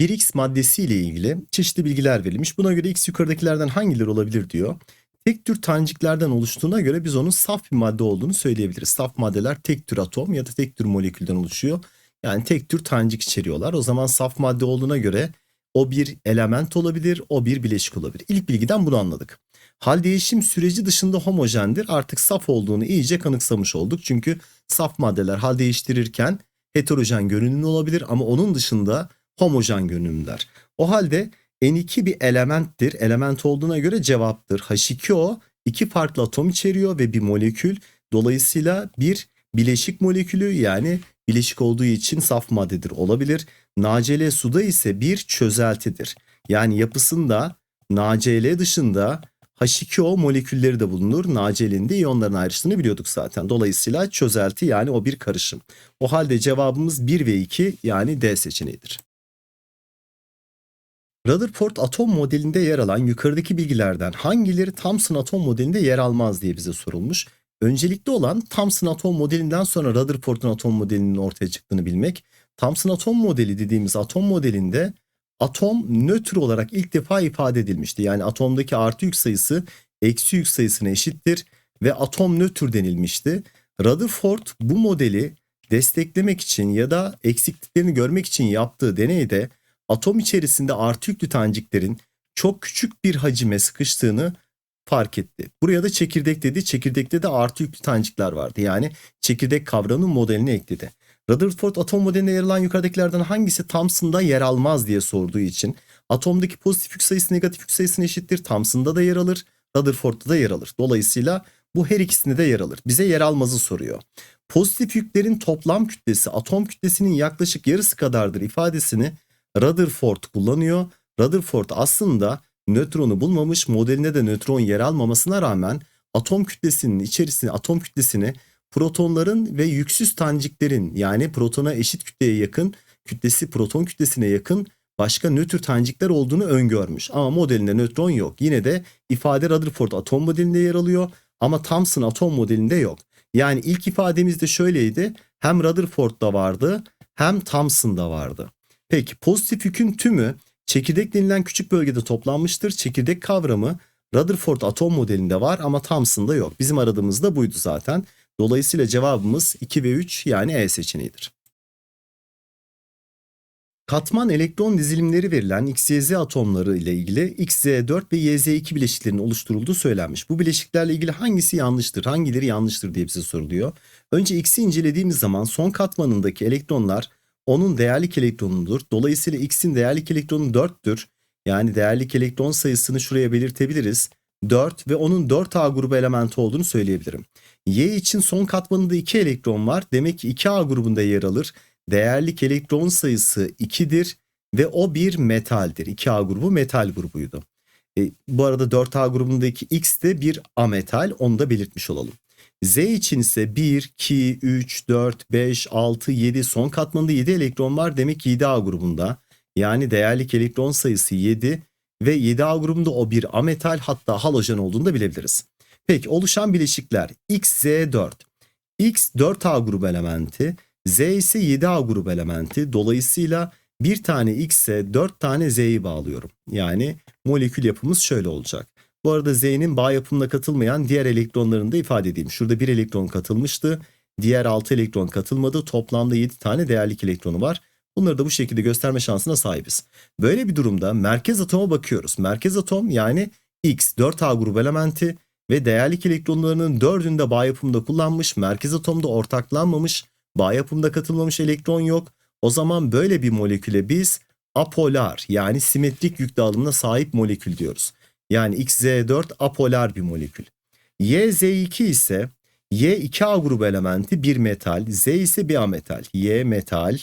bir X maddesi ile ilgili çeşitli bilgiler verilmiş. Buna göre X yukarıdakilerden hangileri olabilir diyor. Tek tür taneciklerden oluştuğuna göre biz onun saf bir madde olduğunu söyleyebiliriz. Saf maddeler tek tür atom ya da tek tür molekülden oluşuyor. Yani tek tür tanecik içeriyorlar. O zaman saf madde olduğuna göre o bir element olabilir, o bir bileşik olabilir. İlk bilgiden bunu anladık. Hal değişim süreci dışında homojendir. Artık saf olduğunu iyice kanıksamış olduk. Çünkü saf maddeler hal değiştirirken heterojen görünümlü olabilir ama onun dışında homojen görünümler. O halde N2 bir elementtir. Element olduğuna göre cevaptır. H2O iki farklı atom içeriyor ve bir molekül. Dolayısıyla bir bileşik molekülü yani bileşik olduğu için saf maddedir olabilir. NaCl suda ise bir çözeltidir. Yani yapısında NaCl dışında H2O molekülleri de bulunur. NaCl'in de iyonların ayrıştığını biliyorduk zaten. Dolayısıyla çözelti yani o bir karışım. O halde cevabımız 1 ve 2 yani D seçeneğidir. Rutherford atom modelinde yer alan yukarıdaki bilgilerden hangileri Thomson atom modelinde yer almaz diye bize sorulmuş. Öncelikli olan Thomson atom modelinden sonra Rutherford'un atom modelinin ortaya çıktığını bilmek. Thomson atom modeli dediğimiz atom modelinde atom nötr olarak ilk defa ifade edilmişti. Yani atomdaki artı yük sayısı eksi yük sayısına eşittir ve atom nötr denilmişti. Rutherford bu modeli desteklemek için ya da eksikliklerini görmek için yaptığı deneyde atom içerisinde artı yüklü taneciklerin çok küçük bir hacime sıkıştığını fark etti. Buraya da çekirdek dedi. Çekirdekte de artı yüklü tanecikler vardı. Yani çekirdek kavramının modeline ekledi. Rutherford atom modelinde yer alan yukarıdakilerden hangisi Thomson'da yer almaz diye sorduğu için atomdaki pozitif yük sayısı negatif yük sayısına eşittir. Thomson'da da yer alır. Rutherford'da da yer alır. Dolayısıyla bu her ikisinde de yer alır. Bize yer almazı soruyor. Pozitif yüklerin toplam kütlesi atom kütlesinin yaklaşık yarısı kadardır ifadesini Rutherford kullanıyor. Rutherford aslında nötronu bulmamış, modelinde de nötron yer almamasına rağmen atom kütlesinin içerisine atom kütlesini protonların ve yüksüz taneciklerin yani protona eşit kütleye yakın, kütlesi proton kütlesine yakın başka nötr tanecikler olduğunu öngörmüş. Ama modelinde nötron yok. Yine de ifade Rutherford atom modelinde yer alıyor ama Thomson atom modelinde yok. Yani ilk ifademiz de şöyleydi. Hem Rutherford'da vardı hem Thomson'da vardı. Peki pozitif yükün tümü çekirdek denilen küçük bölgede toplanmıştır. Çekirdek kavramı Rutherford atom modelinde var ama Thomson'da yok. Bizim aradığımız da buydu zaten. Dolayısıyla cevabımız 2 ve 3 yani E seçeneğidir. Katman elektron dizilimleri verilen XYZ atomları ile ilgili XZ4 ve YZ2 bileşiklerinin oluşturulduğu söylenmiş. Bu bileşiklerle ilgili hangisi yanlıştır, hangileri yanlıştır diye bize soruluyor. Önce X'i incelediğimiz zaman son katmanındaki elektronlar onun değerlik elektronudur. Dolayısıyla X'in değerlik elektronu 4'tür. Yani değerlik elektron sayısını şuraya belirtebiliriz. 4 ve onun 4A grubu elementi olduğunu söyleyebilirim. Y için son katmanında 2 elektron var. Demek ki 2A grubunda yer alır. Değerlik elektron sayısı 2'dir ve o bir metaldir. 2A grubu metal grubuydu. E, bu arada 4A grubundaki X de bir ametal onu da belirtmiş olalım. Z için ise 1, 2, 3, 4, 5, 6, 7 son katmanında 7 elektron var. Demek ki 7A grubunda. Yani değerlik elektron sayısı 7 ve 7A grubunda o bir ametal hatta halojen olduğunu da bilebiliriz. Peki oluşan bileşikler XZ4. X 4A grubu elementi, Z ise 7A grubu elementi. Dolayısıyla bir tane X'e 4 tane Z'yi bağlıyorum. Yani molekül yapımız şöyle olacak. Bu arada Z'nin bağ yapımına katılmayan diğer elektronlarını da ifade edeyim. Şurada bir elektron katılmıştı. Diğer 6 elektron katılmadı. Toplamda 7 tane değerlik elektronu var. Bunları da bu şekilde gösterme şansına sahibiz. Böyle bir durumda merkez atoma bakıyoruz. Merkez atom yani X 4A grubu elementi ve değerlik elektronlarının 4'ünde bağ yapımında kullanmış. Merkez atomda ortaklanmamış. Bağ yapımında katılmamış elektron yok. O zaman böyle bir moleküle biz apolar yani simetrik yük dağılımına sahip molekül diyoruz. Yani XZ4 apolar bir molekül. YZ2 ise Y 2A grubu elementi bir metal, Z ise bir ametal. Y metal,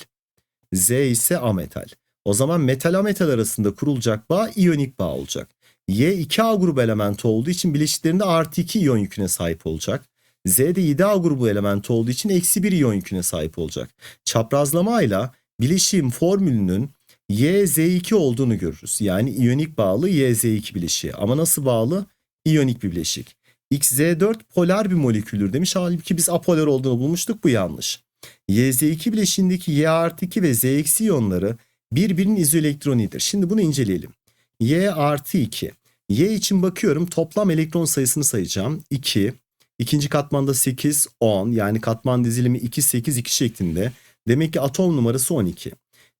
Z ise ametal. O zaman metal ametal arasında kurulacak bağ iyonik bağ olacak. Y 2A grubu elementi olduğu için bileşiklerinde artı 2 iyon yüküne sahip olacak. Z de 7A grubu elementi olduğu için eksi 1 iyon yüküne sahip olacak. Çaprazlamayla bileşiğin formülünün YZ2 olduğunu görürüz. Yani iyonik bağlı YZ2 bileşiği. Ama nasıl bağlı? İyonik bir bileşik. XZ4 polar bir moleküldür demiş. Halbuki biz apolar olduğunu bulmuştuk. Bu yanlış. YZ2 bileşiğindeki Y artı 2 ve Z iyonları birbirinin izoelektronidir. Şimdi bunu inceleyelim. Y artı 2. Y için bakıyorum toplam elektron sayısını sayacağım. 2. İkinci katmanda 8, 10 yani katman dizilimi 2, 8, 2 şeklinde. Demek ki atom numarası 12.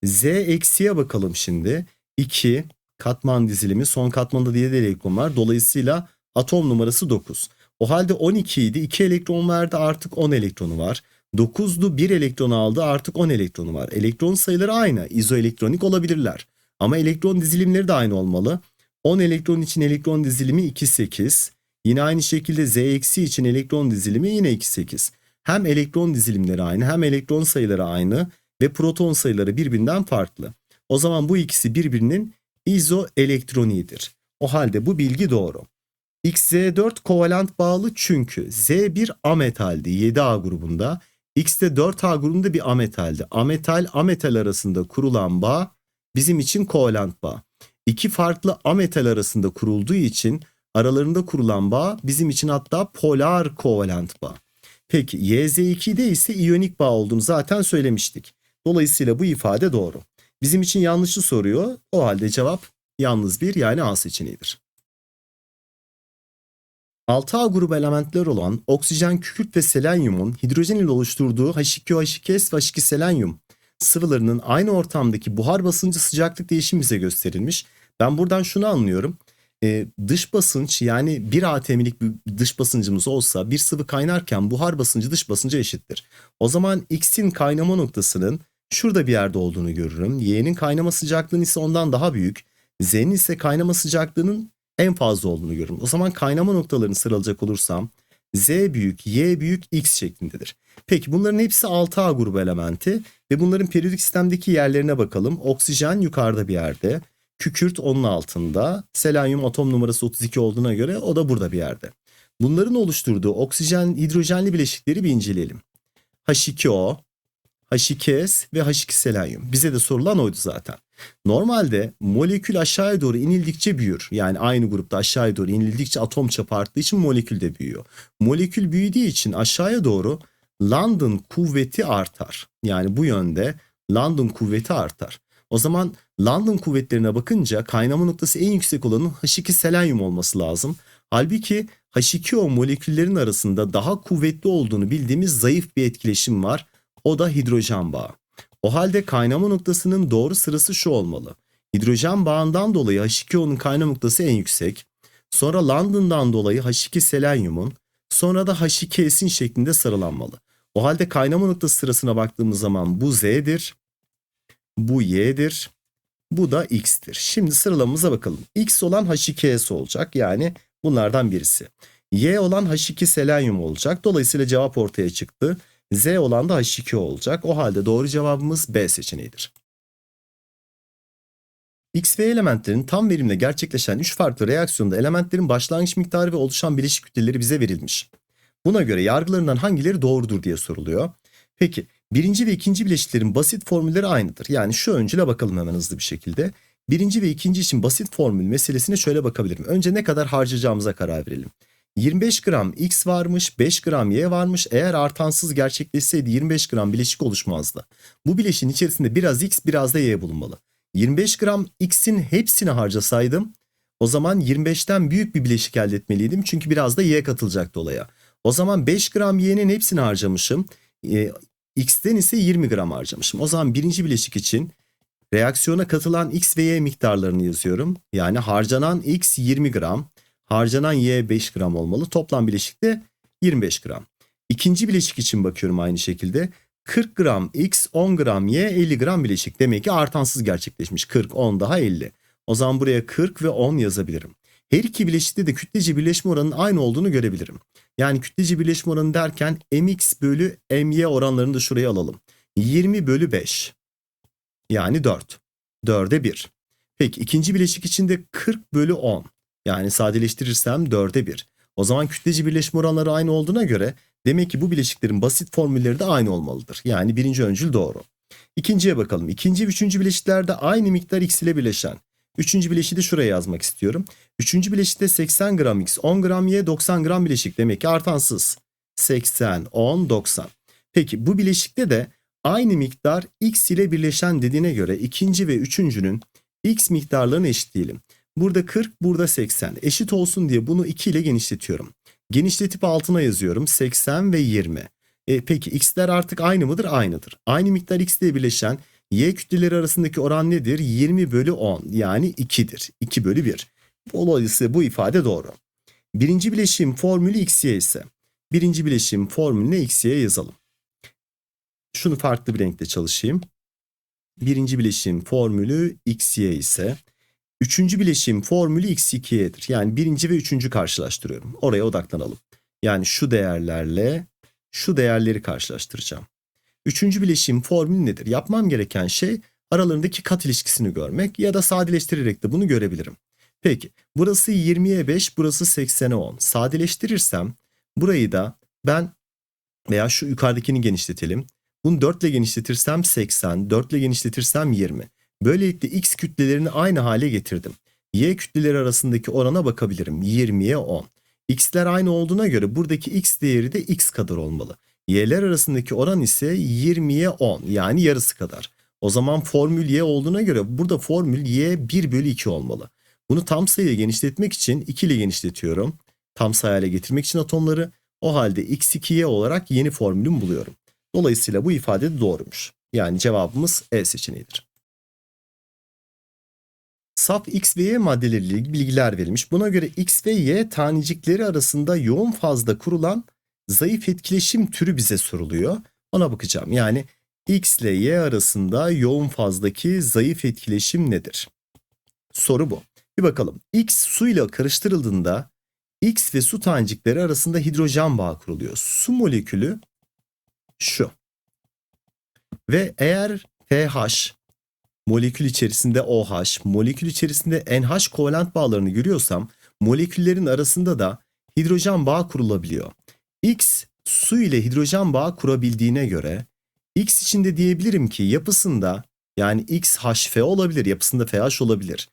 Z eksiye bakalım şimdi. 2 katman dizilimi son katmanda diye de elektron var. Dolayısıyla atom numarası 9. O halde 12 idi. 2 elektron verdi artık 10 elektronu var. 9'du 1 elektron aldı artık 10 elektronu var. Elektron sayıları aynı. İzoelektronik olabilirler. Ama elektron dizilimleri de aynı olmalı. 10 elektron için elektron dizilimi 2 8. Yine aynı şekilde Z eksi için elektron dizilimi yine 2 8. Hem elektron dizilimleri aynı hem elektron sayıları aynı ve proton sayıları birbirinden farklı. O zaman bu ikisi birbirinin izoelektroniğidir. O halde bu bilgi doğru. XZ4 kovalent bağlı çünkü Z1 ametaldi 7A grubunda. X de 4A grubunda bir ametaldi. Ametal ametal arasında kurulan bağ bizim için kovalent bağ. İki farklı ametal arasında kurulduğu için aralarında kurulan bağ bizim için hatta polar kovalent bağ. Peki YZ2'de ise iyonik bağ olduğunu zaten söylemiştik. Dolayısıyla bu ifade doğru. Bizim için yanlışı soruyor. O halde cevap yalnız bir yani A seçeneğidir. 6A grubu elementler olan oksijen, kükürt ve selenyumun hidrojen ile oluşturduğu H2O, H2S ve H2 selenyum sıvılarının aynı ortamdaki buhar basıncı sıcaklık değişimi bize gösterilmiş. Ben buradan şunu anlıyorum. Ee, dış basınç yani 1 atm'lik bir dış basıncımız olsa bir sıvı kaynarken buhar basıncı dış basınca eşittir. O zaman X'in kaynama noktasının şurada bir yerde olduğunu görürüm. Y'nin kaynama sıcaklığının ise ondan daha büyük. Z'nin ise kaynama sıcaklığının en fazla olduğunu görürüm. O zaman kaynama noktalarını sıralayacak olursam Z büyük, Y büyük, X şeklindedir. Peki bunların hepsi 6A grubu elementi ve bunların periyodik sistemdeki yerlerine bakalım. Oksijen yukarıda bir yerde, kükürt onun altında, selenyum atom numarası 32 olduğuna göre o da burada bir yerde. Bunların oluşturduğu oksijen hidrojenli bileşikleri bir inceleyelim. H2O, H2S ve H2 selenyum. Bize de sorulan oydu zaten. Normalde molekül aşağıya doğru inildikçe büyür. Yani aynı grupta aşağıya doğru inildikçe atom çapı arttığı için molekül de büyüyor. Molekül büyüdüğü için aşağıya doğru London kuvveti artar. Yani bu yönde London kuvveti artar. O zaman London kuvvetlerine bakınca kaynama noktası en yüksek olanın H2 selenyum olması lazım. Halbuki H2O moleküllerin arasında daha kuvvetli olduğunu bildiğimiz zayıf bir etkileşim var. O da hidrojen bağı. O halde kaynama noktasının doğru sırası şu olmalı. Hidrojen bağından dolayı H2O'nun kaynama noktası en yüksek. Sonra London'dan dolayı H2 selenyumun, sonra da H2S'in şeklinde sıralanmalı. O halde kaynama noktası sırasına baktığımız zaman bu Z'dir, bu Y'dir, bu da X'tir. Şimdi sıralamamıza bakalım. X olan H2S olacak yani bunlardan birisi. Y olan H2 selenyum olacak. Dolayısıyla cevap ortaya çıktı. Z olan da H2 olacak. O halde doğru cevabımız B seçeneğidir. X ve elementlerin tam verimle gerçekleşen 3 farklı reaksiyonda elementlerin başlangıç miktarı ve oluşan bileşik kütleleri bize verilmiş. Buna göre yargılarından hangileri doğrudur diye soruluyor. Peki birinci ve ikinci bileşiklerin basit formülleri aynıdır. Yani şu öncüle bakalım hemen hızlı bir şekilde. Birinci ve ikinci için basit formül meselesine şöyle bakabilirim. Önce ne kadar harcayacağımıza karar verelim. 25 gram X varmış, 5 gram Y varmış. Eğer artansız gerçekleşseydi 25 gram bileşik oluşmazdı. Bu bileşiğin içerisinde biraz X biraz da Y bulunmalı. 25 gram X'in hepsini harcasaydım o zaman 25'ten büyük bir bileşik elde etmeliydim. Çünkü biraz da Y katılacaktı olaya. O zaman 5 gram Y'nin hepsini harcamışım. E, X'ten ise 20 gram harcamışım. O zaman birinci bileşik için reaksiyona katılan X ve Y miktarlarını yazıyorum. Yani harcanan X 20 gram. Harcanan Y 5 gram olmalı. Toplam bileşik de 25 gram. İkinci bileşik için bakıyorum aynı şekilde. 40 gram X, 10 gram Y, 50 gram bileşik. Demek ki artansız gerçekleşmiş. 40, 10 daha 50. O zaman buraya 40 ve 10 yazabilirim. Her iki bileşikte de kütleci birleşme oranının aynı olduğunu görebilirim. Yani kütleci birleşme oranı derken mx bölü my oranlarını da şuraya alalım. 20 bölü 5. Yani 4. 4'e 1. Peki ikinci bileşik için de 40 bölü 10. Yani sadeleştirirsem 4'e 1. O zaman kütleci birleşme oranları aynı olduğuna göre demek ki bu bileşiklerin basit formülleri de aynı olmalıdır. Yani birinci öncül doğru. İkinciye bakalım. İkinci ve üçüncü bileşiklerde aynı miktar x ile bileşen. Üçüncü bileşiği de şuraya yazmak istiyorum. Üçüncü bileşikte 80 gram x, 10 gram y, 90 gram bileşik. Demek ki artansız. 80, 10, 90. Peki bu bileşikte de aynı miktar x ile birleşen dediğine göre ikinci ve üçüncünün x miktarlarını eşitleyelim. Burada 40, burada 80. Eşit olsun diye bunu 2 ile genişletiyorum. Genişletip altına yazıyorum 80 ve 20. E, peki x'ler artık aynı mıdır? Aynıdır. Aynı miktar x ile birleşen y kütleleri arasındaki oran nedir? 20 bölü 10 yani 2'dir. 2 bölü 1. Dolayısıyla bu ifade doğru. Birinci bileşim formülü xy ise birinci bileşim formülüne xy yazalım. Şunu farklı bir renkte çalışayım. Birinci bileşim formülü xy ise üçüncü bileşim formülü x2'yedir. Yani birinci ve üçüncü karşılaştırıyorum. Oraya odaklanalım. Yani şu değerlerle şu değerleri karşılaştıracağım. Üçüncü bileşim formülü nedir? Yapmam gereken şey aralarındaki kat ilişkisini görmek ya da sadeleştirerek de bunu görebilirim. Peki burası 20'ye 5 burası 80'e 10. Sadeleştirirsem burayı da ben veya şu yukarıdakini genişletelim. Bunu 4 ile genişletirsem 80, 4 ile genişletirsem 20. Böylelikle x kütlelerini aynı hale getirdim. Y kütleleri arasındaki orana bakabilirim. 20'ye 10. X'ler aynı olduğuna göre buradaki x değeri de x kadar olmalı. Y'ler arasındaki oran ise 20'ye 10 yani yarısı kadar. O zaman formül y olduğuna göre burada formül y 1 bölü 2 olmalı. Bunu tam sayıya genişletmek için 2 ile genişletiyorum. Tam sayı getirmek için atomları. O halde x2y olarak yeni formülümü buluyorum. Dolayısıyla bu ifade de doğrumuş. Yani cevabımız E seçeneğidir. Saf X ve Y maddeleriyle ilgili bilgiler verilmiş. Buna göre X ve Y tanecikleri arasında yoğun fazda kurulan zayıf etkileşim türü bize soruluyor. Ona bakacağım. Yani X ile Y arasında yoğun fazdaki zayıf etkileşim nedir? Soru bu. Bir bakalım. X su ile karıştırıldığında X ve su tanecikleri arasında hidrojen bağı kuruluyor. Su molekülü şu. Ve eğer pH molekül içerisinde OH, molekül içerisinde NH kovalent bağlarını görüyorsam moleküllerin arasında da hidrojen bağı kurulabiliyor. X su ile hidrojen bağı kurabildiğine göre X için de diyebilirim ki yapısında yani X HF olabilir, yapısında FH olabilir.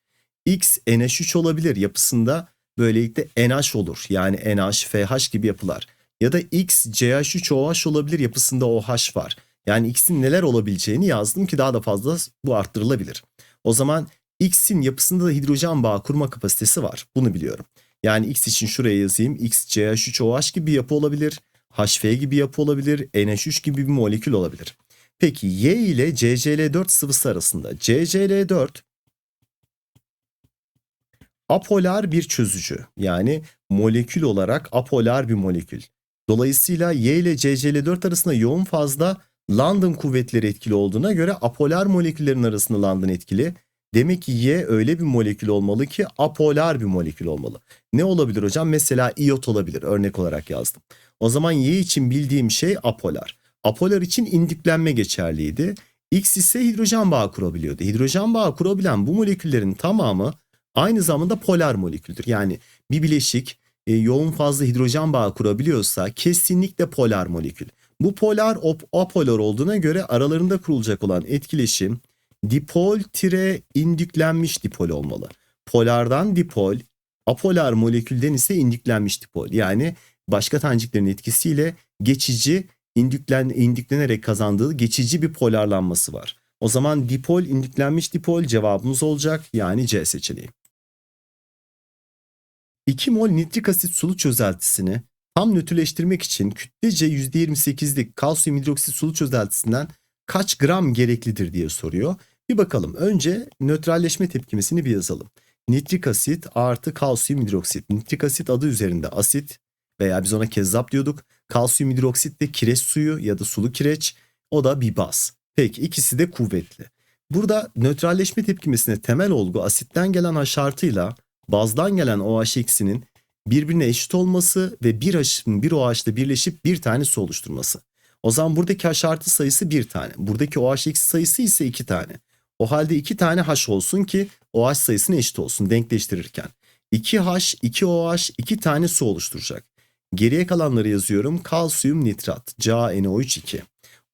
X NH3 olabilir, yapısında böylelikle NH olur. Yani NH, FH gibi yapılar. Ya da X CH3OH olabilir, yapısında OH var. Yani X'in neler olabileceğini yazdım ki daha da fazla bu arttırılabilir. O zaman X'in yapısında da hidrojen bağı kurma kapasitesi var. Bunu biliyorum. Yani X için şuraya yazayım. X CH3OH gibi bir yapı olabilir. HF gibi yapı olabilir. NH3 gibi bir molekül olabilir. Peki Y ile CCl4 sıvısı arasında CCl4 apolar bir çözücü. Yani molekül olarak apolar bir molekül. Dolayısıyla Y ile CCl4 arasında yoğun fazla London kuvvetleri etkili olduğuna göre apolar moleküllerin arasında London etkili. Demek ki Y öyle bir molekül olmalı ki apolar bir molekül olmalı. Ne olabilir hocam? Mesela iot olabilir. Örnek olarak yazdım. O zaman Y için bildiğim şey apolar. Apolar için indüklenme geçerliydi. X ise hidrojen bağı kurabiliyordu. Hidrojen bağı kurabilen bu moleküllerin tamamı aynı zamanda polar moleküldür. Yani bir bileşik e, yoğun fazla hidrojen bağı kurabiliyorsa kesinlikle polar molekül. Bu polar apolar olduğuna göre aralarında kurulacak olan etkileşim dipol tire indüklenmiş dipol olmalı. Polardan dipol, apolar molekülden ise indüklenmiş dipol. Yani başka taneciklerin etkisiyle geçici indüklen, indüklenerek kazandığı geçici bir polarlanması var. O zaman dipol indüklenmiş dipol cevabımız olacak yani C seçeneği. 2 mol nitrik asit sulu çözeltisini tam nötrleştirmek için kütlece %28'lik kalsiyum hidroksit sulu çözeltisinden kaç gram gereklidir diye soruyor. Bir bakalım. Önce nötralleşme tepkimesini bir yazalım. Nitrik asit artı kalsiyum hidroksit. Nitrik asit adı üzerinde asit veya biz ona kezzap diyorduk. Kalsiyum hidroksit de kireç suyu ya da sulu kireç. O da bir baz. Peki ikisi de kuvvetli. Burada nötralleşme tepkimesine temel olgu asitten gelen H artıyla bazdan gelen OH eksinin birbirine eşit olması ve bir H'ın bir OH'la birleşip bir tane su oluşturması. O zaman buradaki H artı sayısı bir tane. Buradaki OH eksi sayısı ise iki tane. O halde iki tane H olsun ki OH sayısına eşit olsun denkleştirirken. 2H, 2OH, iki tane su oluşturacak. Geriye kalanları yazıyorum. Kalsiyum nitrat, CaNO3 2.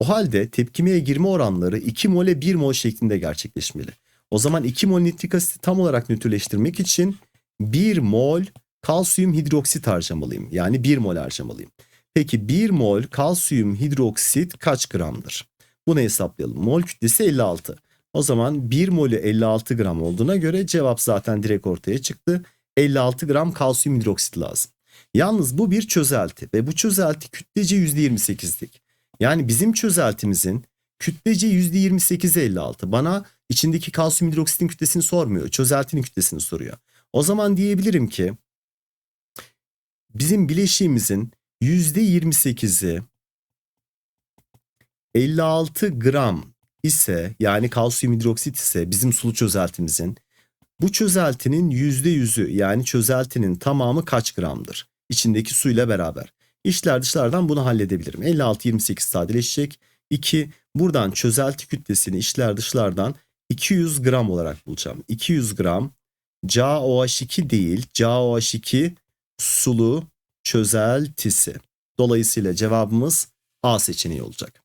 O halde tepkimeye girme oranları 2 mole 1 mol şeklinde gerçekleşmeli. O zaman 2 mol nitrik asiti tam olarak nötrleştirmek için 1 mol kalsiyum hidroksit harcamalıyım. Yani 1 mol harcamalıyım. Peki 1 mol kalsiyum hidroksit kaç gramdır? Bunu hesaplayalım. Mol kütlesi 56. O zaman 1 molü 56 gram olduğuna göre cevap zaten direkt ortaya çıktı. 56 gram kalsiyum hidroksit lazım. Yalnız bu bir çözelti ve bu çözelti kütlece %28'lik. Yani bizim çözeltimizin kütlece %28'i 56. Bana içindeki kalsiyum hidroksitin kütlesini sormuyor. Çözeltinin kütlesini soruyor. O zaman diyebilirim ki bizim bileşiğimizin %28'i 56 gram ise yani kalsiyum hidroksit ise bizim sulu çözeltimizin bu çözeltinin %100'ü yani çözeltinin tamamı kaç gramdır? İçindeki suyla beraber. İçler dışlardan bunu halledebilirim. 56-28 sadeleşecek. 2. Buradan çözelti kütlesini içler dışlardan 200 gram olarak bulacağım. 200 gram CaOH2 değil CaOH2 sulu çözeltisi. Dolayısıyla cevabımız A seçeneği olacak.